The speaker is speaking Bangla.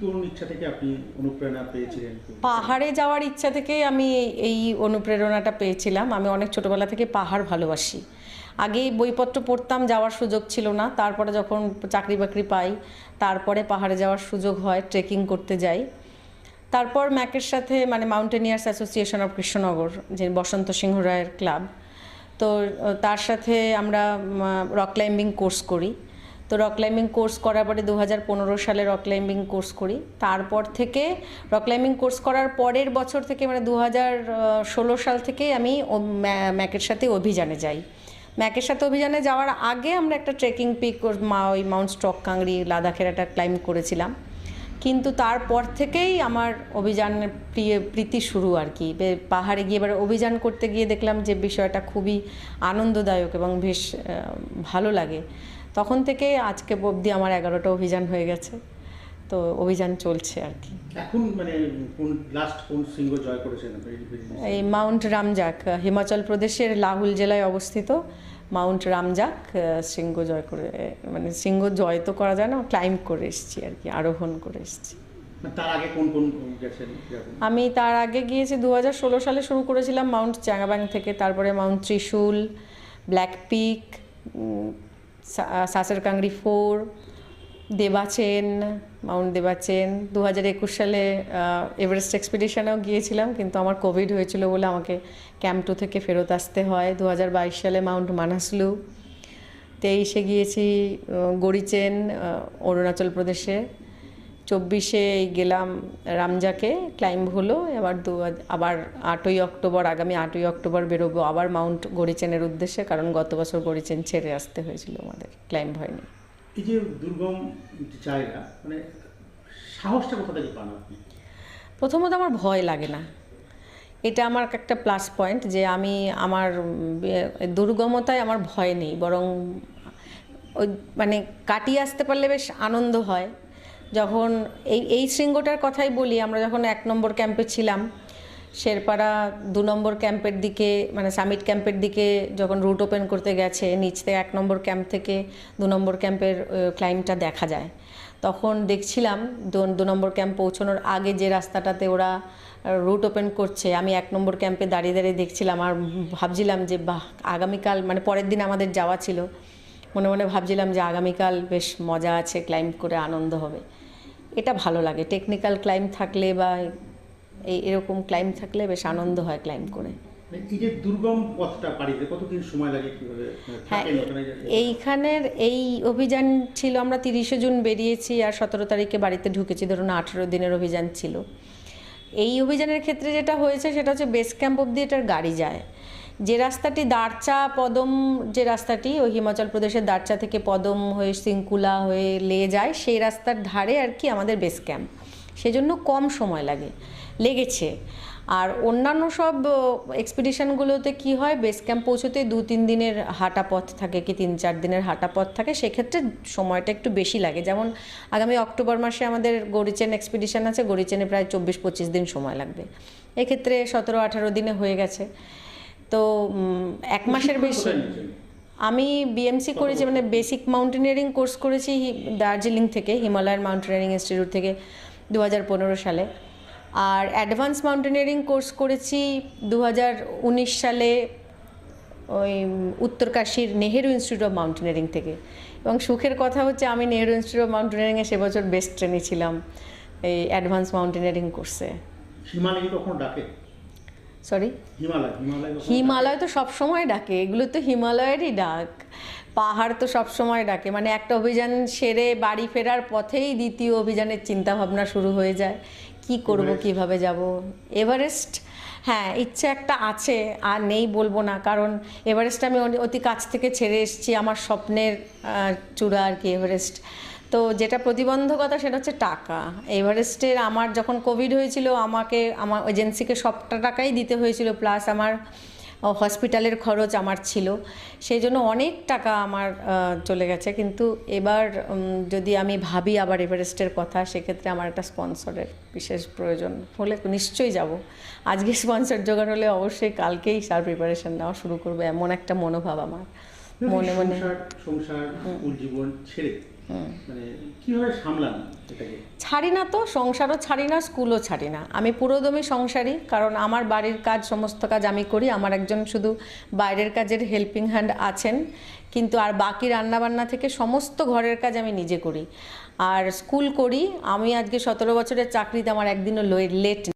কোন ইচ্ছা থেকে আপনি অনুপ্রেরণা পেয়েছিলেন? পাহাড়ে যাওয়ার ইচ্ছা থেকে আমি এই- অনুপ্রেরণাটা পেয়েছিলাম। আমি অনেক ছোটবেলা থেকে পাহাড় ভালোবাসি। আগে বইপত্র পড়তাম, যাওয়ার সুযোগ ছিল না। তারপরে যখন চাকরি বাকরি পাই, তারপরে পাহাড়ে যাওয়ার সুযোগ হয় ট্রেকিং করতে যাই। তারপর ম্যাকের সাথে মানে মাউন্টেনিয়ার্স অ্যাসোসিয়েশন অফ কৃষ্ণনগর যে বসন্ত সিংহ রায়ের ক্লাব, তো, তার সাথে আমরা রক ক্লাইম্বিং কোর্স করি। তো রক ক্লাইম্বিং কোর্স করার পরে দু হাজার পনেরো সালে রক ক্লাইম্বিং কোর্স করি। তারপর থেকে রক ক্লাইম্বিং কোর্স করার পরের বছর থেকে মানে দু হাজার ষোলো সাল থেকে আমি ম্যাকের সাথে অভিযানে যাই। ম্যাকের সাথে অভিযানে যাওয়ার আগে আমরা একটা ট্রেকিং পিক মা, ওই মাউন্ট স্টক কাংড়ি লাদাখের একটা ক্লাইম্ব করেছিলাম। কিন্তু তারপর থেকেই আমার অভিযানের প্রিয়, প্রীতি শুরু আর কি। পাহাড়ে গিয়ে এবার অভিযান করতে গিয়ে দেখলাম যে বিষয়টা খুবই আনন্দদায়ক এবং বেশ ভালো লাগে। তখন থেকে আজকে অবধি আমার এগারোটা অভিযান হয়ে গেছে। তো অভিযান চলছে আর কি। এখন মানে কোন লাস্ট কোন সিংহ জয় করেছেন এই মাউন্ট রামজাক হিমাচল প্রদেশের লাহুল জেলায় অবস্থিত মাউন্ট রামজাক শৃঙ্গ জয় করে মানে শৃঙ্গ জয় তো করা যায় না ক্লাইম্ব করে এসেছি আর কি আরোহণ করে এসেছি। মানে তার আগে কোন কোন গেছেন আমি তার আগে গিয়েছি দু হাজার ষোলো সালে শুরু করেছিলাম মাউন্ট চ্যাঙ্গাবাং থেকে তারপরে mount Trishul black peak Saser Kangri four Devachen mount Devachen দু হাজার একুশ সালে এভারেস্ট এক্সপিডিশনেও গিয়েছিলাম, কিন্তু আমার কোভিড হয়েছিল বলে আমাকে ক্যাম্প টু থেকে ফেরত আসতে হয়। দু হাজার বাইশ সালে মাউন্ট মানাসলু। তেইশে গিয়েছি গড়িচেন অরুণাচল প্রদেশে। চব্বিশে গেলাম রামজাকে ক্লাইম্ব হলো এবার দু আবার আটই অক্টোবর আগামী আটই অক্টোবর বেরোবো আবার মাউন্ট গড়িচেনের উদ্দেশ্যে কারণ গত বছর গড়িচেন ছেড়ে আসতে হয়েছিল আমাদের ক্লাইম্ব হয়নি। এই যে দুর্গম জায়গা মানে সাহসটা কোথা থেকে পান আপনি? প্রথমত আমার ভয় লাগে না। এটা আমার একটা প্লাস পয়েন্ট যে আমি আমার দুর্গমতায় আমার ভয় নেই বরং ওই মানে কাটিয়ে আসতে পারলে বেশ আনন্দ হয়। যখন এই এই শৃঙ্গটার কথাই বলি, আমরা যখন এক নম্বর ক্যাম্পে ছিলাম, শেরপাড়া দু নম্বর ক্যাম্পের দিকে মানে সামিট ক্যাম্পের দিকে যখন রুট ওপেন করতে গেছে, নিচ থেকে এক নম্বর ক্যাম্প থেকে দু নম্বর ক্যাম্পের ক্লাইমটা দেখা যায়। তখন দেখছিলাম দু- নম্বর ক্যাম্প পৌঁছানোর আগে যে রাস্তাটাতে ওরা রুট ওপেন করছে, আমি এক নম্বর ক্যাম্পে দাঁড়িয়ে দাঁড়িয়ে দেখছিলাম আর ভাবছিলাম যে, বাহ, আগামীকাল মানে পরের দিন আমাদের যাওয়া ছিল। মনে মনে ভাবছিলাম যে, আগামীকাল বেশ মজা আছে, ক্লাইম্ব করে আনন্দ হবে। এটা ভালো লাগে। টেকনিক্যাল ক্লাইম থাকলে বা এই এরকম ক্লাইম থাকলে বেশ আনন্দ হয় ক্লাইম করে। মানে এই যে দুর্গম পথটা পাড়ি কতদিন সময় লাগে কীভাবে? মানে হ্যাঁ এইখানের এই অভিযান ছিল আমরা তিরিশে জুন বেরিয়েছি আর সতেরো তারিখে বাড়িতে ঢুকেছি ধরুন আঠেরো দিনের অভিযান ছিল। এই অভিযানের ক্ষেত্রে যেটা হয়েছে সেটা হচ্ছে বেস ক্যাম্প অব্দি এটার গাড়ি যায়। যে রাস্তাটি দারচা পদম, যে রাস্তাটি ওই হিমাচল প্রদেশের দারচা থেকে পদম হয়ে সিংকুলা হয়ে লে যায়, সেই রাস্তার ধারে আর কি আমাদের বেস ক্যাম্প সেজন্য কম সময় লাগে, লেগেছে। আর অন্যান্য সব এক্সপিডিশনগুলোতে কি হয় বেস ক্যাম্প পৌঁছতে দু তিন দিনের হাঁটা পথ থাকে কি তিন চার দিনের হাঁটা পথ থাকে, সেক্ষেত্রে সময়টা একটু বেশি লাগে। যেমন আগামী অক্টোবর মাসে আমাদের গরিচেন এক্সপিডিশন আছে, গরিচেনে প্রায় চব্বিশ পঁচিশ দিন সময় লাগবে। এক্ষেত্রে সতেরো আঠারো দিনে হয়ে গেছে। তো এক মাসের বেশি। আমি বিএমসি করেছি মানে বেসিক মাউন্টেনিয়ারিং কোর্স করেছি দার্জিলিং থেকে হিমালয়ান মাউন্টেনিয়ারিং ইনস্টিটিউট থেকে দু পনেরো সালে। আর অ্যাডভান্স মাউন্টেনিয়ারিং কোর্স করেছি দু উনিশ সালে ওই উত্তরকাশীর নেহেরু ইনস্টিটিউট অফ মাউন্টেনিয়ারিং থেকে। এবং সুখের কথা হচ্ছে আমি নেহেরু ইনস্টিটিউট অফ মাউন্টেনিয়ারিংয়ে সে বছর বেস্ট ট্রেনে ছিলাম এই অ্যাডভান্স মাউন্টেনিয়ারিং কোর্সে হিমালয় কি কখনো ডাকে? সরি হিমালয় তো সব সময় ডাকে এগুলো তো হিমালয়েরই ডাক। পাহাড় তো সব সময় ডাকে মানে একটা অভিযান সেরে বাড়ি ফেরার পথেই দ্বিতীয় অভিযানের চিন্তা ভাবনা শুরু হয়ে যায়। কি করব কীভাবে যাব? এভারেস্ট? হ্যাঁ ইচ্ছে একটা আছে আর নেই বলব না কারণ এভারেস্ট আমি অতি কাছ থেকে ছেড়ে এসেছি আমার স্বপ্নের চূড়া আর কি এভারেস্ট। তো যেটা প্রতিবন্ধকতা সেটা হচ্ছে টাকা। এভারেস্টের আমার যখন কোভিড হয়েছিল আমাকে আমার এজেন্সিকে সবটা টাকাই দিতে হয়েছিল প্লাস আমার হসপিটালের খরচ আমার ছিল। সেই জন্য অনেক টাকা আমার চলে গেছে। কিন্তু এবার যদি আমি ভাবি আবার এভারেস্টের কথা সেক্ষেত্রে আমার একটা স্পন্সরের বিশেষ প্রয়োজন হলে নিশ্চয়ই যাব। আজকে স্পন্সর জোগাড় হলে অবশ্যই কালকেই তার প্রিপারেশন নেওয়া শুরু করব এমন একটা মনোভাব আমার। মনে মনে সংসার জীবন ছেড়ে মানে ছাড়ি না তো, সংসারও ছাড়ি না, স্কুলও ছাড়ি না। আমি পুরোদমই সংসারী, কারণ আমার বাড়ির কাজ, সমস্ত কাজ আমি করি। আমার একজন শুধু বাইরের কাজের হেল্পিং হ্যান্ড আছেন। কিন্তু আর বাকি রান্নাবান্না থেকে সমস্ত ঘরের কাজ আমি নিজে করি। আর স্কুল করি। আমি আজকে সতেরো বছরের চাকরিতে, আমার একদিনও লেট